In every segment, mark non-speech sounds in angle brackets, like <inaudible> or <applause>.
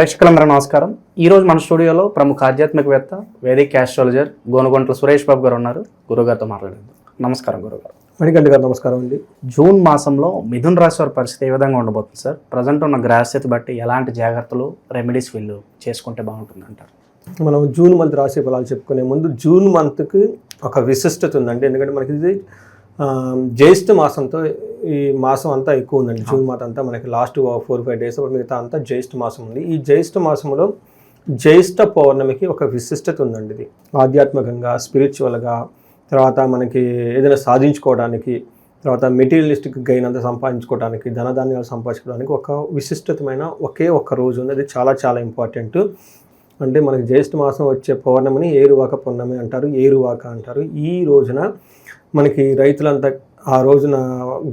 ప్రేక్షకులందరూ నమస్కారం. ఈ రోజు మన స్టూడియోలో ప్రముఖ ఆధ్యాత్మికవేత్త వేదిక్ ఆస్ట్రాలజర్ గోనుగొంట్ల సురేష్ బాబు గారు ఉన్నారు. గురుగారితో మాట్లాడేది నమస్కారం గురుగారు. మణికంఠ గారు నమస్కారం అండి. జూన్ మాసంలో మిథున్ రాశి వారి పరిస్థితి ఏ విధంగా ఉండబోతుంది సార్? ప్రజెంట్ ఉన్న గ్రహస్థితి బట్టి ఎలాంటి జాగ్రత్తలు రెమెడీస్ వీళ్ళు చేసుకుంటే బాగుంటుంది అంటారు? మనం జూన్ మంత్ రాశి ఫలాలు చెప్పుకునే ముందు జూన్ మంత్కి ఒక విశిష్టత ఉందండి. ఎందుకంటే మనకి ఇది జ్యేష్ఠ మాసంతో ఈ మాసం అంతా ఎక్కువ ఉందండి. జూన్ మాసం అంతా మనకి లాస్ట్ ఫోర్ ఫైవ్ డేస్ మిగతా అంతా జ్యేష్ఠ మాసం ఉంది. ఈ జ్యేష్ఠ మాసంలో జ్యేష్ఠ పౌర్ణమికి ఒక విశిష్టత ఉందండి ఇది. ఆధ్యాత్మికంగా స్పిరిచువల్గా తర్వాత మనకి ఏదైనా సాధించుకోవడానికి తర్వాత మెటీరియలిస్టిక్ గెయిన్ అంతా సంపాదించుకోవడానికి ధనధాన్యాలు సంపాదించుకోవడానికి ఒక విశిష్టతమైన ఒకే ఒక్క రోజు ఉంది అది చాలా చాలా ఇంపార్టెంట్ అంటే మనకి జ్యేష్ఠ మాసం వచ్చే పౌర్ణమిని ఏరువాక పౌర్ణమి అంటారు ఏరువాక అంటారు. ఈ రోజున మనకి రైతులంతా ఆ రోజున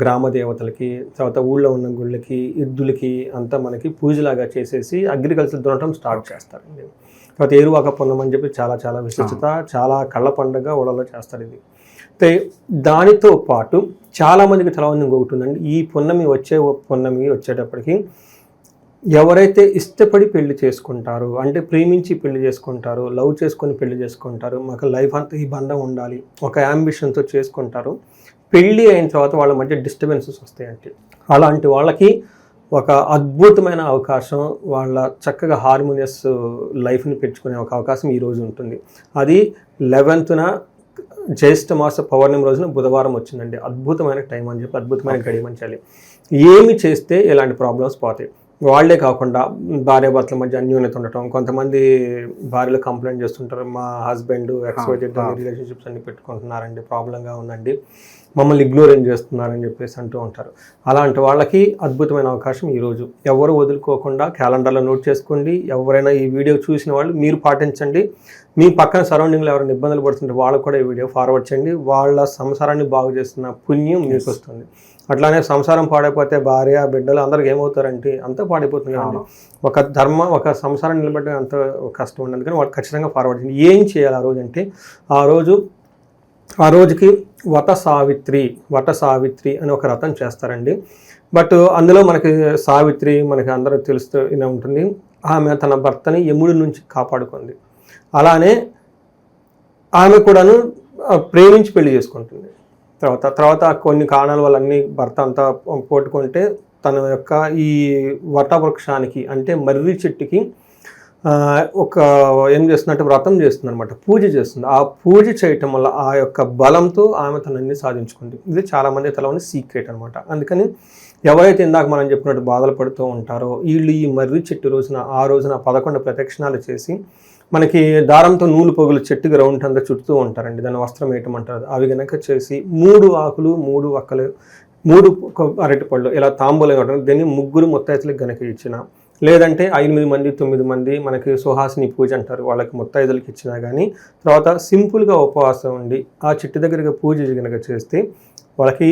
గ్రామ దేవతలకి తర్వాత ఊళ్ళో ఉన్న గుళ్ళకి ఎద్దులకి అంతా మనకి పూజలాగా చేసేసి అగ్రికల్చర్ దున్నటం స్టార్ట్ చేస్తారండి. తర్వాత ఏరువాక పౌర్ణమి అని చెప్పి చాలా చాలా విశిష్టత చాలా కళ్ళ పండుగ ఊళ్ళలో చేస్తారు ఇది. అయితే దానితో పాటు చాలామందికి తెలవని ఇంకొకటి ఉందండి. ఈ పున్నమి వచ్చే పున్నమి వచ్చేటప్పటికి ఎవరైతే ఇష్టపడి పెళ్ళి చేసుకుంటారో అంటే ప్రేమించి పెళ్ళి చేసుకుంటారో లవ్ చేసుకొని పెళ్ళి చేసుకుంటారు మాకు లైఫ్ అంతా ఈ బంధం ఉండాలి ఒక యాంబిషన్తో చేసుకుంటారు పెళ్ళి అయిన తర్వాత వాళ్ళ మధ్య డిస్టర్బెన్సెస్ వస్తాయంటే అలాంటి వాళ్ళకి ఒక అద్భుతమైన అవకాశం వాళ్ళ చక్కగా హార్మోనియస్ లైఫ్ని పెంచుకునే ఒక అవకాశం ఈ రోజు ఉంటుంది. అది లెవెన్త్న జ్యేష్ఠ మాస పౌర్ణమి రోజున బుధవారం వచ్చిందండి. అద్భుతమైన టైం అని చెప్పి అద్భుతమైన గడియమంచాలి ఏమి చేస్తే ఇలాంటి ప్రాబ్లమ్స్ పోతాయి? వాళ్ళే కాకుండా భార్య భర్తల మధ్య అన్యోన్యత ఉండటం కొంతమంది భార్యలు కంప్లైంట్ చేస్తుంటారు మా హస్బెండ్ ఎక్స్వైటెడ్ రిలేషన్షిప్స్ అన్ని పెట్టుకుంటున్నారండి ప్రాబ్లంగా ఉందండి. మమ్మల్ని ఇగ్నోరెంట్ చేస్తున్నారని చెప్పేసి అంటూ ఉంటారు. అలాంటి వాళ్ళకి అద్భుతమైన అవకాశం ఈరోజు ఎవరు వదులుకోకుండా క్యాలెండర్లో నోట్ చేసుకోండి. ఎవరైనా ఈ వీడియో చూసిన వాళ్ళు మీరు పాటించండి. మీ పక్కన సరౌండింగ్లో ఎవరైనా ఇబ్బందులు పడుతుంటే వాళ్ళకు కూడా ఈ వీడియో ఫార్వర్డ్ చేయండి. వాళ్ళ సంసారాన్ని బాగు చేస్తున్న పుణ్యం మీకు వస్తుంది అట్లానే సంసారం పాడైపోతే భార్య బిడ్డలు అందరికి ఏమవుతారంటే అంతా పాడైపోతుంది కదండి ఒక ధర్మ ఒక సంసారం నిలబెట్టడం అంత కష్టం ఉండదు. కానీ వాళ్ళు ఖచ్చితంగా ఫార్వర్డ్ చేయండి. ఏం చేయాలి ఆ రోజు అంటే ఆ రోజు ఆ రోజుకి వట సావిత్రి వట సావిత్రి అని ఒక రథం చేస్తారండి. బట్ అందులో మనకి సావిత్రి మనకి అందరూ తెలుస్తూనే ఉంటుంది. ఆమె తన భర్తని యముడి నుంచి కాపాడుకుంది. అలానే ఆమె కూడాను ప్రేమించి పెళ్ళి చేసుకుంటుంది. తర్వాత తర్వాత కొన్ని కారణాల వల్ల అన్ని భర్త అంతా పోట్టుకుంటే తన యొక్క ఈ వటవృక్షానికి అంటే మర్రి చెట్టుకి ఒక ఏం చేస్తున్నట్టు వ్రతం చేస్తుంది అనమాట పూజ చేస్తుంది. ఆ పూజ చేయటం వల్ల ఆ యొక్క బలంతో ఆమె తనని సాధించుకుంది. ఇది చాలామంది తెలవని సీక్రెట్ అనమాట అందుకని ఎవరైతే ఇందాక మనం చెప్పినట్టు బాధలు పడుతూ ఉంటారో వీళ్ళు ఈ మర్రి చెట్టు రోజున ఆ రోజున పదకొండు ప్రదక్షిణాలు చేసి మనకి దారంతో నూలు పొగులు చెట్టుకి రౌండ్ అంతా చుడుతూ ఉంటారండి. దాన్ని వస్త్రం వేయటం అంటారు అవి గనక చేసి మూడు ఆకులు మూడు ఒక్కలు మూడు అరటి అరటిపళ్ళు ఇలా తాంబూలం ఉంటుంది దీన్ని ముగ్గురు ముత్తైతులకు గనక ఇచ్చిన లేదంటే ఎనిమిది మంది తొమ్మిది మంది మనకి సుహాసిని పూజ అంటారు. వాళ్ళకి ముత్తైదులకి ఇచ్చినా కానీ తర్వాత సింపుల్గా ఉపవాసం ఉండి ఆ చెట్టు దగ్గరగా పూజ కనుక చేస్తే వాళ్ళకి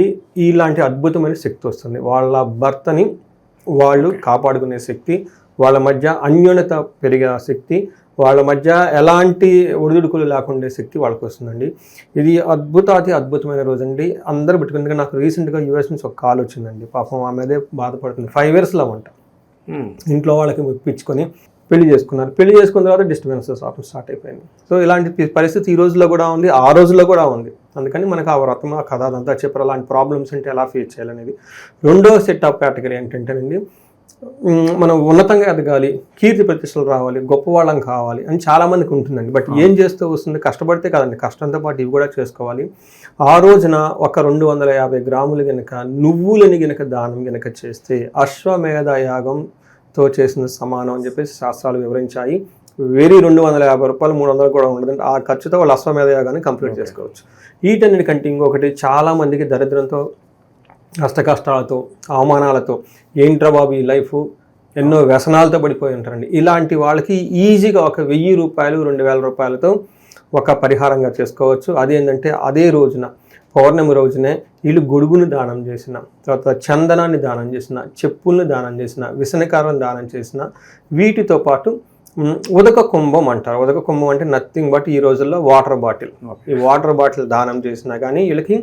ఇలాంటి అద్భుతమైన శక్తి వస్తుంది. వాళ్ళ భర్తని వాళ్ళు కాపాడుకునే శక్తి వాళ్ళ మధ్య అన్యోన్యత పెరిగే శక్తి వాళ్ళ మధ్య ఎలాంటి ఒడిదుడుకులు లేకుండా శక్తి వాళ్ళకి వస్తుందండి. ఇది అద్భుతాతి అద్భుతమైన రోజు అండి అందరూ పెట్టుకుని నాకు రీసెంట్గా యూఎస్ నుంచి ఒక కాల్ వచ్చిందండి. పాపం ఆమె అదే బాధపడుతుంది. ఫైవ్ ఇయర్స్లో ఉంటాం ఇంట్లో వాళ్ళకి మెప్పించుకొని పెళ్ళి చేసుకున్నారు. పెళ్ళి చేసుకున్న తర్వాత డిస్టర్బెన్సెస్ ఆఫ్ స్టార్ట్ అయిపోయింది. సో ఇలాంటి పరిస్థితి ఈ రోజుల్లో కూడా ఉంది ఆ రోజుల్లో కూడా ఉంది. అందుకని మనకు ఆ వ్రతం ఆ కథ అదంతా చెప్పారు. అలాంటి ప్రాబ్లమ్స్ అంటే ఎలా ఫేస్ చేయాలనేది. రెండో సెట్ ఆఫ్ కేటగిరీ ఏంటంటేనండి మనం ఉన్నతంగా ఎదగాలి కీర్తి ప్రతిష్టలు రావాలి గొప్పవాళ్ళం కావాలి అని చాలా మందికి ఉంటుందండి. బట్ ఏం చేస్తూ వస్తుంది? కష్టపడితే కదండి. కష్టంతో పాటు ఇవి కూడా చేసుకోవాలి. ఆ రోజున ఒక రెండు వందల యాభై గ్రాములు గనక నువ్వులని గనక దానం గనక చేస్తే అశ్వమేధ యాగంతో చేసిన సమానం అని చెప్పేసి శాస్త్రాలు వివరించాయి. వెరీ రెండు వందల యాభై రూపాయలు మూడు వందలు కూడా ఉండదండి ఆ ఖర్చుతో వాళ్ళు అశ్వమేధ యాగాన్ని కంప్లీట్ చేసుకోవచ్చు. వీటన్నిటికంటే ఇంకొకటి చాలా మందికి దరిద్రంతో కష్ట కష్టాలతో అవమానాలతో ఏంట్రా బాబు ఈ లైఫ్ ఎన్నో వ్యసనాలతో పడిపోయి ఉంటారండి. ఇలాంటి వాళ్ళకి ఈజీగా ఒక వెయ్యి రూపాయలు రెండు వేల రూపాయలతో ఒక పరిహారంగా చేసుకోవచ్చు. అదేంటంటే అదే రోజున పౌర్ణమి రోజునే వీళ్ళు గొడుగును దానం చేసిన తర్వాత చందనాన్ని దానం చేసిన చెప్పుల్ని దానం చేసిన విసనకారం దానం చేసిన వీటితో పాటు ఉదక కుంభం అంటారు. ఉదక కుంభం అంటే నథింగ్ బట్ ఈ రోజుల్లో వాటర్ బాటిల్ ఈ వాటర్ బాటిల్ దానం చేసినా కానీ వీళ్ళకి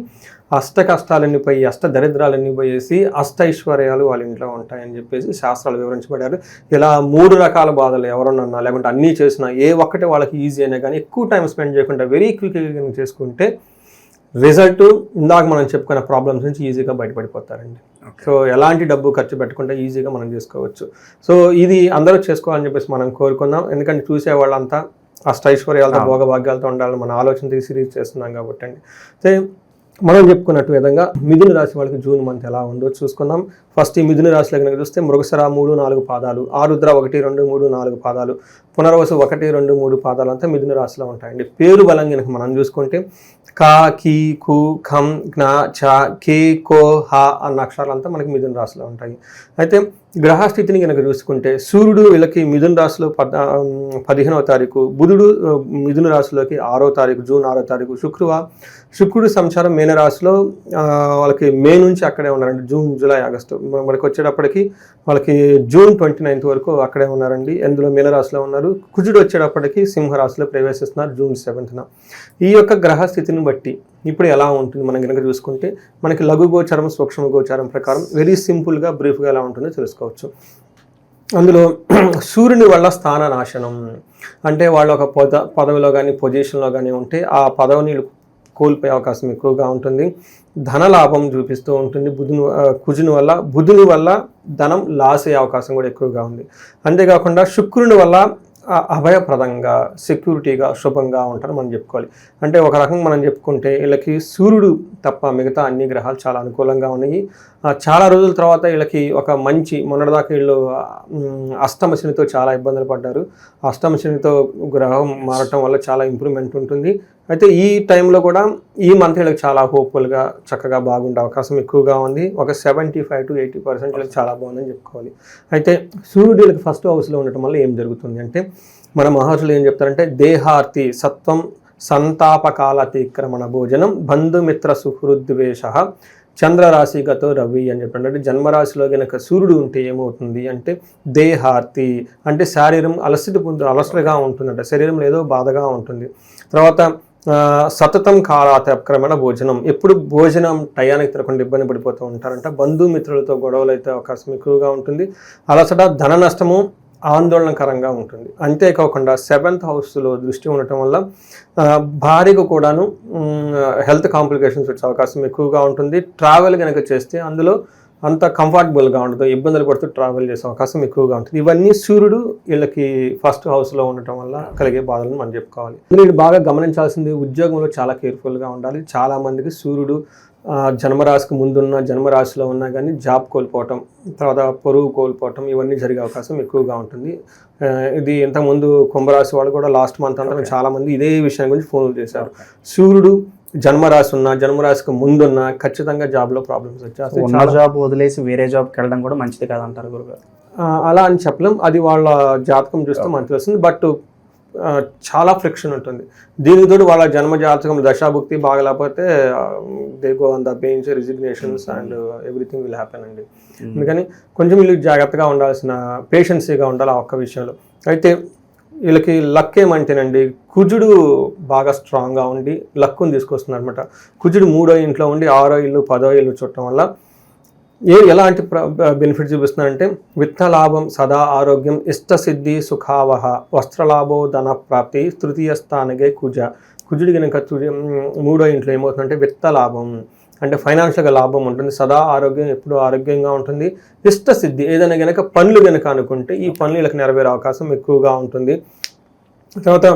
అష్ట కష్టాలన్నీ పోయి అష్ట దరిద్రాలన్నీ పోయేసి అష్ట ఐశ్వర్యాలు వాళ్ళ ఇంట్లో ఉంటాయని చెప్పేసి శాస్త్రాలు వివరించబడ్డారు. ఇలా మూడు రకాల బాధలు ఎవరన్నా లేకుంటే అన్నీ చేసినా ఏ ఒక్కటి వాళ్ళకి ఈజీ అయినా కానీ ఎక్కువ టైం స్పెండ్ చేయకుండా వెరీ క్విక్గా చేసుకుంటే రిజల్ట్ ఇందాక మనం చెప్పుకున్న ప్రాబ్లమ్స్ నుంచి ఈజీగా బయటపడిపోతారండి. సో ఎలాంటి డబ్బు ఖర్చు పెట్టకుండా ఈజీగా మనం చేసుకోవచ్చు. సో ఇది అందరూ చేసుకోవాలని చెప్పేసి మనం కోరుకుందాం. ఎందుకంటే చూసే వాళ్ళంతా అష్టైశ్వర్యాలతో భోగభాగ్యాలతో ఉండాలని మన ఆలోచన తీసి సిరీస్ చేస్తున్నాం కాబట్టి అండి సో మనం చెప్పుకున్నట్టు విధంగా మిథున రాశి వాళ్ళకి జూన్ మంత్ ఎలా ఉందో చూసుకుందాం. ఫస్ట్ ఈ మిథున రాశిలో కనుక చూస్తే మృగశర మూడు నాలుగు పాదాలు ఆరుద్ర ఒకటి రెండు మూడు నాలుగు పాదాలు పునర్వసు ఒకటి రెండు మూడు పాదాలు అంతా మిథున రాశిలో ఉంటాయండి. పేరు బలం కనుక మనం చూసుకుంటే కా కీ కు ఖం జ్ఞ చ కే కో హ అన్న అక్షరాలంతా మనకి మిథున రాశిలో ఉంటాయి. అయితే గ్రహస్థితిని కనుక చూసుకుంటే సూర్యుడు వీళ్ళకి మిథున రాశిలో పద్ పదిహేనవ తారీఖు బుధుడు మిథున రాశిలోకి ఆరో తారీఖు జూన్ ఆరో తారీఖు శుక్రవారం శుక్రుడు సంచారం మేన రాశిలో వాళ్ళకి మే నుంచి అక్కడే ఉన్నారండి. జూన్ జూలై ఆగస్టు మనకి వచ్చేటప్పటికి వాళ్ళకి జూన్ ట్వంటీ నైన్త్ వరకు అక్కడే ఉన్నారండి. అందులో మీన రాశిలో ఉన్నారు. కుజుడు వచ్చేటప్పటికి సింహరాశిలో ప్రవేశిస్తున్నారు జూన్ సెవెంత్న. ఈ యొక్క గ్రహస్థితి పరిస్థితిని బట్టి ఇప్పుడు ఎలా ఉంటుంది మనం కనుక చూసుకుంటే మనకి లఘు గోచారం సూక్ష్మ గోచారం ప్రకారం వెరీ సింపుల్గా బ్రీఫ్గా ఎలా ఉంటుందో తెలుసుకోవచ్చు. అందులో <clears throat> సూర్యుని వల్ల స్థాన నాశనం అంటే వాళ్ళు ఒక పద పదవిలో కానీ పొజిషన్లో కానీ ఉంటే ఆ పదవిని కోల్పోయే అవకాశం ఎక్కువగా ఉంటుంది. ధన లాభం చూపిస్తూ ఉంటుంది. బుధుని కుజుని వల్ల బుధుని వల్ల ధనం లాస్ అయ్యే అవకాశం కూడా ఎక్కువగా ఉంది. అంతేకాకుండా శుక్రుని వల్ల అభయప్రదంగా సెక్యూరిటీగా శుభంగా ఉంటారని మనం చెప్పుకోవాలి. అంటే ఒక రకంగా మనం చెప్పుకుంటే వీళ్ళకి సూర్యుడు తప్ప మిగతా అన్ని గ్రహాలు చాలా అనుకూలంగా ఉన్నాయి. చాలా రోజుల తర్వాత వీళ్ళకి ఒక మంచి మొన్నటిదాకా వీళ్ళు అష్టమ శనితో చాలా ఇబ్బందులు పడ్డారు. అష్టమ శనితో గ్రహం మారటం వల్ల చాలా ఇంప్రూవ్మెంట్ ఉంటుంది. అయితే ఈ టైంలో కూడా ఈ మంత్ వీళ్ళకి చాలా హోప్ఫుల్గా చక్కగా బాగుండే అవకాశం ఎక్కువగా ఉంది. ఒక seventy five to eighty percent వీళ్ళకి చాలా బాగుందని చెప్పుకోవాలి. అయితే సూర్యుడు వీళ్ళకి ఫస్ట్ హౌస్లో ఉండటం వల్ల ఏం జరుగుతుంది అంటే మన మహర్షులు ఏం చెప్తారంటే దేహార్తి సత్వం సంతాపకాల అతిక్రమణ భోజనం బంధుమిత్ర సుహృద్వేష చంద్రరాశి గతో రవి అని చెప్పండి. అంటే జన్మరాశిలో కనుక సూర్యుడు ఉంటే ఏమవుతుంది అంటే దేహార్తి అంటే శారీరం అలసిటి పొందు అలసటగా ఉంటుందంట. శరీరంలో ఏదో బాధగా ఉంటుంది. తర్వాత సతతం కాలాతక్రమణ భోజనం. ఎప్పుడు భోజనం టయానికి తిరగకుండా ఇబ్బంది పడిపోతూ ఉంటారంట. బంధుమిత్రులతో గొడవలు అయితే అవకాశం ఎక్కువగా ఉంటుంది. అలసట ధన నష్టము ఆందోళనకరంగా ఉంటుంది. అంతేకాకుండా సెవెంత్ హౌస్లో దృష్టి ఉండటం వల్ల భార్యకు కూడాను హెల్త్ కాంప్లికేషన్స్ వచ్చే అవకాశం ఎక్కువగా ఉంటుంది. ట్రావెల్ కనుక చేస్తే అందులో అంత కంఫర్టబుల్గా ఉండదు ఇబ్బందులు పడుతూ ట్రావెల్ చేసే అవకాశం ఎక్కువగా ఉంటుంది. ఇవన్నీ సూర్యుడు వీళ్ళకి ఫస్ట్ హౌస్లో ఉండటం వల్ల కలిగే బాధలను మనం చెప్పుకోవాలి. వీళ్ళు బాగా గమనించాల్సింది ఉద్యోగంలో చాలా కేర్ఫుల్గా ఉండాలి. చాలా మందికి సూర్యుడు జన్మరాశికి ముందున్న జన్మరాశిలో ఉన్నా కానీ జాబ్ కోల్పోవటం తర్వాత పొరుగు కోల్పోవటం ఇవన్నీ జరిగే అవకాశం ఎక్కువగా ఉంటుంది. ఇది ఇంతకుముందు కుంభరాశి వాళ్ళు కూడా లాస్ట్ మంత్ అంతా చాలా మంది ఇదే విషయం గురించి ఫోన్లు చేశారు. సూర్యుడు జన్మరాశి ఉన్న జన్మరాశికి ముందున్న ఖచ్చితంగా జాబ్లో ప్రాబ్లమ్స్ వచ్చేస్తాయి ఉన్న జాబ్ వదిలేసి వేరే జాబ్కి వెళ్ళడం కూడా మంచిది కాదంటారు గురుగారు. అలా అని చెప్పలేం. అది వాళ్ళ జాతకం చూస్తే మనకు తెలుస్తుంది బట్ చాలా ఫ్రిక్షన్ ఉంటుంది. దీనికి తోడు వాళ్ళ జన్మ జాతకం దశాభుక్తి బాగలేకపోతే they go on the bench resignations and everything will happen అండి. అందుకని కొంచెం వీళ్ళు జాగ్రత్తగా ఉండాల్సిన పేషెన్సీగా ఉండాలి ఆ ఒక్క విషయంలో. అయితే వీళ్ళకి లక్ ఏమంటేనండి కుజుడు బాగా స్ట్రాంగ్గా ఉండి లక్కుని తీసుకొస్తుంది అనమాట కుజుడు మూడో ఇంట్లో ఉండి ఆరో ఇల్లు పదో ఇల్లు చూడటం వల్ల ఏ ఎలాంటి బెనిఫిట్ చూపిస్తున్నారంటే విత్తలాభం సదా ఆరోగ్యం ఇష్టసిద్ధి సుఖావహ వస్త్రలాభో ధన ప్రాప్తి తృతీయ స్థానగే కుజ. కుజుడి కనుక మూడో ఇంట్లో ఏమవుతుందంటే విత్త లాభం అంటే ఫైనాన్షియల్గా లాభం ఉంటుంది. సదా ఆరోగ్యం ఎప్పుడూ ఆరోగ్యంగా ఉంటుంది. ఇష్టసిద్ధి ఏదైనా కనుక పనులు కనుక అనుకుంటే ఈ పనులు వీళ్ళకి నెరవేరే అవకాశం ఎక్కువగా ఉంటుంది. తర్వాత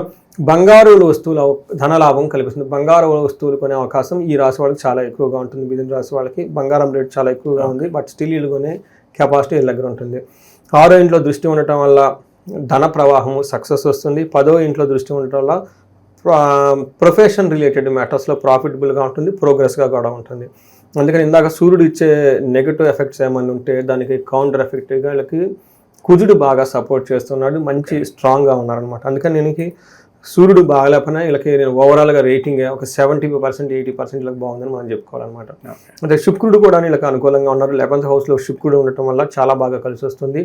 బంగారు వస్తువుల ధనలాభం కల్పిస్తుంది. బంగారు వస్తువులు కొనే అవకాశం ఈ రాశి వాళ్ళకి చాలా ఎక్కువగా ఉంటుంది. మిథున రాశి వాళ్ళకి బంగారం రేట్ చాలా ఎక్కువగా ఉంది. బట్ స్టిల్ వీళ్ళు కొనే కెపాసిటీ వీళ్ళ దగ్గర ఉంటుంది. ఆరో ఇంట్లో దృష్టి ఉండటం వల్ల ధన ప్రవాహము సక్సెస్ వస్తుంది. పదో ఇంట్లో దృష్టి ఉండటం వల్ల ప్రొఫెషన్ రిలేటెడ్ మ్యాటర్స్లో ప్రాఫిటబుల్గా ఉంటుంది ప్రోగ్రెస్గా కూడా ఉంటుంది. అందుకని ఇందాక సూర్యుడు ఇచ్చే నెగటివ్ ఎఫెక్ట్స్ ఏమైనా ఉంటే దానికి కౌంటర్ ఎఫెక్టివ్గా వీళ్ళకి కుజుడు బాగా సపోర్ట్ చేస్తున్నాడు మంచి స్ట్రాంగ్గా ఉన్నారనమాట అందుకని నేను సూర్యుడు బాగలేకపోయినా వీళ్ళకి నేను ఓవరాల్గా రేటింగ్ ఒక సెవెంటీ పర్సెంట్ ఎయిటీ పర్సెంట్ వీళ్ళకి బాగుందని మనం చెప్పుకోవాలన్నమాట. అంటే శుక్రుడు కూడా వీళ్ళకి అనుకూలంగా ఉన్నారు. లెవెన్త్ హౌస్లో శుక్రుడు ఉండటం వల్ల చాలా బాగా కలిసి వస్తుంది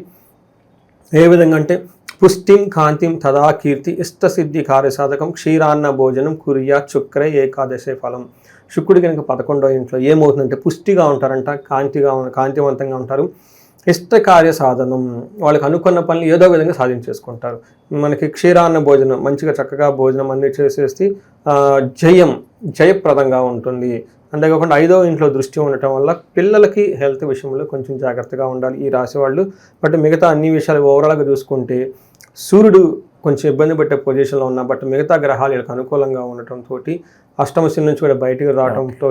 ఏ విధంగా అంటే పుష్టిం కాంతిం తదా కీర్తి ఇష్టసిద్ధి కార్యసాధకం క్షీరాన్న భోజనం కురియా చుక్ర ఏకాదశి ఫలం. శుక్రుడు కనుక పదకొండో ఇంట్లో ఏమవుతుందంటే పుష్టిగా ఉంటారంట కాంతిగా కాంతివంతంగా ఉంటారు. ఇష్ట కార్య సాధనం వాళ్ళకి అనుకున్న పనులు ఏదో విధంగా సాధించేసుకుంటారు. మనకి క్షీరాన్న భోజనం మంచిగా చక్కగా భోజనం అన్ని చేసేసి జయం జయప్రదంగా ఉంటుంది. అంతేకాకుండా ఐదో ఇంట్లో దృష్టి ఉండటం వల్ల పిల్లలకి హెల్త్ విషయంలో కొంచెం జాగ్రత్తగా ఉండాలి ఈ రాశి వాళ్ళు. బట్ మిగతా అన్ని విషయాలు ఓవరాల్గా చూసుకుంటే సూర్యుడు కొంచెం ఇబ్బంది పెట్టే పొజిషన్లో ఉన్న బట్ మిగతా గ్రహాలు వీళ్ళకి అనుకూలంగా ఉండటంతో అష్టమశి నుంచి కూడా బయటికి రావడంతో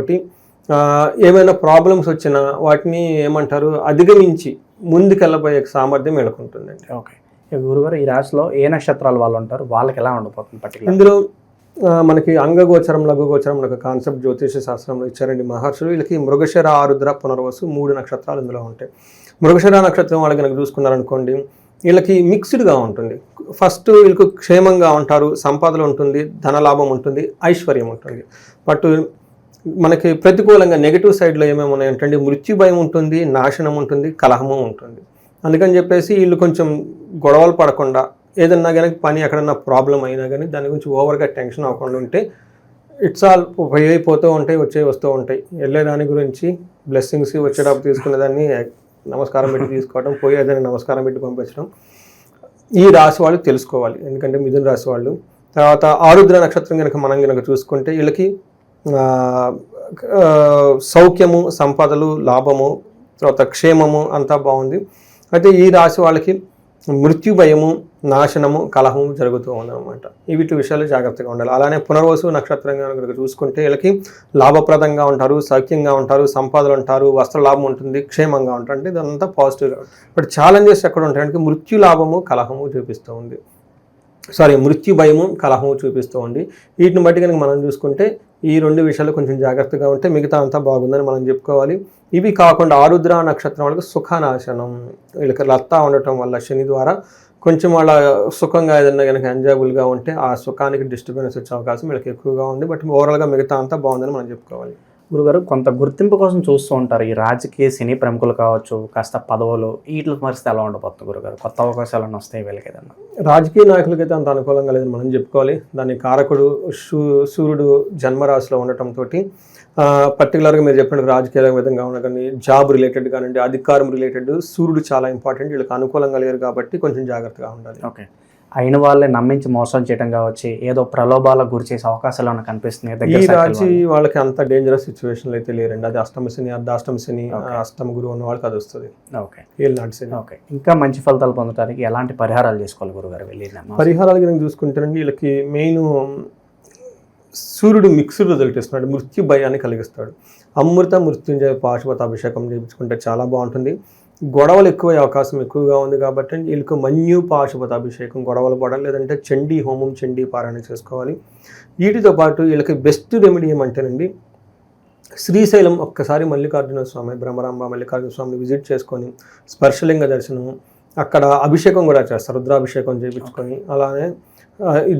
ఏమైనా ప్రాబ్లమ్స్ వచ్చినా వాటిని ఏమంటారు అధిగమించి ముందుకెళ్ళబోయే సామర్థ్యం వీళ్ళకుంటుందండి ఓకే గురుగారు ఈ రాశిలో ఏ నక్షత్రాలు వాళ్ళు ఉంటారు? వాళ్ళకి ఎలా ఉండిపోతుంది పర్టికులర్ ఇందులో మనకి అంగగోచరం లఘుగోచరం ఒక కాన్సెప్ట్ జ్యోతిష శాస్త్రంలో ఇచ్చారండి మహర్షులు. వీళ్ళకి మృగశిర ఆరుద్ర పునర్వసు మూడు నక్షత్రాలు ఇందులో ఉంటాయి. మృగశిర నక్షత్రం వాళ్ళు కనుక చూసుకున్నారనుకోండి వీళ్ళకి మిక్స్డ్గా ఉంటుంది. ఫస్ట్ వీళ్ళకు క్షేమంగా ఉంటారు సంపాదన ఉంటుంది ధనలాభం ఉంటుంది ఐశ్వర్యం ఉంటుంది. బట్ మనకి ప్రతికూలంగా నెగిటివ్ సైడ్లో ఏమేమి ఉన్నాయంటే మృత్యు భయం ఉంటుంది నాశనం ఉంటుంది కలహము ఉంటుంది. అందుకని చెప్పేసి వీళ్ళు కొంచెం గొడవలు పడకుండా ఏదన్నా కానీ పని ఎక్కడన్నా ప్రాబ్లం అయినా కానీ దాని గురించి ఓవర్గా టెన్షన్ అవ్వకుండా ఉంటే ఇట్స్ ఆల్ అయిపోతూ ఉంటాయి వచ్చే వస్తూ ఉంటాయి. వెళ్ళేదాని గురించి బ్లెస్సింగ్స్ వచ్చేటప్పుడు తీసుకునేదాన్ని నమస్కారం పెట్టి తీసుకోవడం పోయేదని నమస్కారం పెట్టి పంపించడం ఈ రాశి వాళ్ళు తెలుసుకోవాలి. ఎందుకంటే మిథున రాశి వాళ్ళు. తర్వాత ఆరుద్ర నక్షత్రం కనుక మనం కనుక చూసుకుంటే వీళ్ళకి సౌఖ్యము సంపదలు లాభము తర్వాత క్షేమము అంతా బాగుంది. అయితే ఈ రాశి వాళ్ళకి మృత్యు భయము నాశనము కలహము జరుగుతూ ఉందన్నమాట. ఈ వీటి విషయాలు జాగ్రత్తగా ఉండాలి. అలానే పునర్వసు నక్షత్రంగా కనుక చూసుకుంటే వీళ్ళకి లాభప్రదంగా ఉంటారు సౌఖ్యంగా ఉంటారు సంపాదలు ఉంటారు వస్త్ర లాభం ఉంటుంది క్షేమంగా ఉంటారు. అంటే ఇదంతా పాజిటివ్గా బట్ ఛాలెంజెస్ ఎక్కడ ఉంటాయంటే మృత్యు లాభము కలహము చూపిస్తూ ఉంది. సారీ మృత్యు భయము కలహము చూపిస్తూ ఉంది. వీటిని బట్టి కనుక మనం చూసుకుంటే ఈ రెండు విషయాలు కొంచెం జాగ్రత్తగా ఉంటే మిగతా అంతా బాగుందని మనం చెప్పుకోవాలి. ఇవి కాకుండా ఆరుద్ర నక్షత్రం వాళ్ళకి సుఖనాశనం. వీళ్ళకి లత్తా ఉండటం వల్ల శని ద్వారా కొంచెం వాళ్ళ సుఖంగా ఏదైనా కనుక ఎంజాయబుల్గా ఉంటే ఆ సుఖానికి డిస్టర్బెన్స్ వచ్చే అవకాశం వీళ్ళకి ఎక్కువగా ఉంది. బట్ ఓవరాల్గా మిగతా అంతా బాగుందని మనం చెప్పుకోవాలి. గురుగారు కొంత గుర్తింపు కోసం చూస్తూ ఉంటారు. ఈ రాజకీయ సినీ ప్రముఖులు కావచ్చు కాస్త పదవులు వీటి పరిస్థితి ఎలా ఉండబోతుంది గురుగారు? కొత్త అవకాశాలు వస్తాయి వీళ్ళకి ఏదన్నా? రాజకీయ నాయకులకైతే అంత అనుకూలంగా లేదని మనం చెప్పుకోవాలి. దాని కారకుడు సూ సూర్యుడు జన్మరాశిలో ఉండటంతో పర్టికులర్గా మీరు చెప్పినట్టు రాజకీయ విధంగా ఉన్న కానీ జాబ్ రిలేటెడ్ కానివ్వండి అధికారం రిలేటెడ్ సూర్యుడు చాలా ఇంపార్టెంట్ వీళ్ళకి అనుకూలంగా లేరు కాబట్టి కొంచెం జాగ్రత్తగా ఉండాలి. ఓకే. అయిన వాళ్ళే నమ్మించి మోసం చేయడం కావచ్చు ఏదో ప్రలోభాలకు గురి చేసే అవకాశాలు ఏమైనా కనిపిస్తున్నాయి ఈ రాజీ వాళ్ళకి? అంత డేంజరస్ సిచ్యువేషన్లు అయితే లేరండి. అది అష్టమ శని అర్ధాష్టమ శని అష్టమ గురువు ఉన్న వాళ్ళకి అది వస్తుంది. ఓకే. శని. ఓకే. ఇంకా మంచి ఫలితాలు పొందడానికి ఎలాంటి పరిహారాలు చేసుకోవాలి గురుగారు? వెళ్ళి పరిహారాలు కనుక చూసుకుంటారండి వీళ్ళకి మెయిన్ సూర్యుడు మిక్స్డ్ రిజల్ట్ ఇస్తున్నాడు మృత్యు భయాన్ని కలిగిస్తాడు. అమృత మృత్యుంజయ పాశుపత అభిషేకం చేయించుకుంటే చాలా బాగుంటుంది. గొడవలు ఎక్కువ అవకాశం ఎక్కువగా ఉంది కాబట్టి వీళ్ళకి మన్యు పాశుపత అభిషేకం గొడవలు పడాలి లేదంటే చండీ హోమం చండీ పారాయణ చేసుకోవాలి. వీటితో పాటు వీళ్ళకి బెస్ట్ రెమెడీ ఏమంటేనండి శ్రీశైలం ఒక్కసారి మల్లికార్జున స్వామి బ్రహ్మరాంబ మల్లికార్జున స్వామిని విజిట్ చేసుకొని స్పర్శలింగ దర్శనం అక్కడ అభిషేకం కూడా చేస్తారు రుద్రాభిషేకం చేయించుకొని అలానే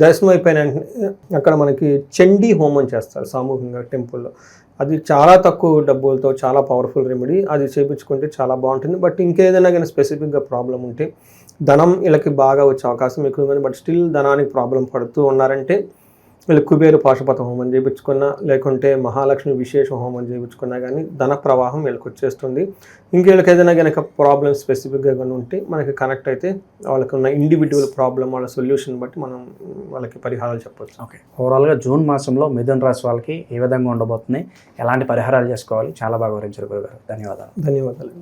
దర్శనం అయిపోయిన వెంటనే అక్కడ మనకి చండీ హోమం చేస్తారు సామూహికంగా టెంపుల్లో. అది చాలా తక్కువ డబ్బులతో చాలా పవర్ఫుల్ రెమెడీ అది చేయించుకుంటే చాలా బాగుంటుంది. బట్ ఇంకేదైనా కానీ స్పెసిఫిక్గా ప్రాబ్లం ఉంటే ధనం వీళ్ళకి బాగా వచ్చే అవకాశం ఎక్కువ ఉంది. బట్ స్టిల్ ధనానికి ప్రాబ్లం పడుతూ ఉన్నారంటే వీళ్ళు కుబేరు పాశుపత హోమం చేయించుకున్నా లేకుంటే మహాలక్ష్మి విశేష హోమం చేయించుకున్నా కానీ ధన ప్రవాహం వీళ్ళకి వచ్చేస్తుంది. ఇంక వీళ్ళకి ఏదైనా కనుక ప్రాబ్లమ్ స్పెసిఫిక్గా కానీ ఉంటే మనకి కనెక్ట్ అయితే వాళ్ళకి ఉన్న ఇండివిజువల్ ప్రాబ్లం వాళ్ళ సొల్యూషన్ బట్టి మనం వాళ్ళకి పరిహారాలు చెప్పొచ్చు. ఓకే ఓవరాల్గా జూన్ మాసంలో మిథున రాశి వాళ్ళకి ఏ విధంగా ఉండబోతుంది? ఎలాంటి పరిహారాలు చేసుకోవాలి? చాలా బాగా వివరించారు గురుగారు. ధన్యవాదాలు. ధన్యవాదాలు.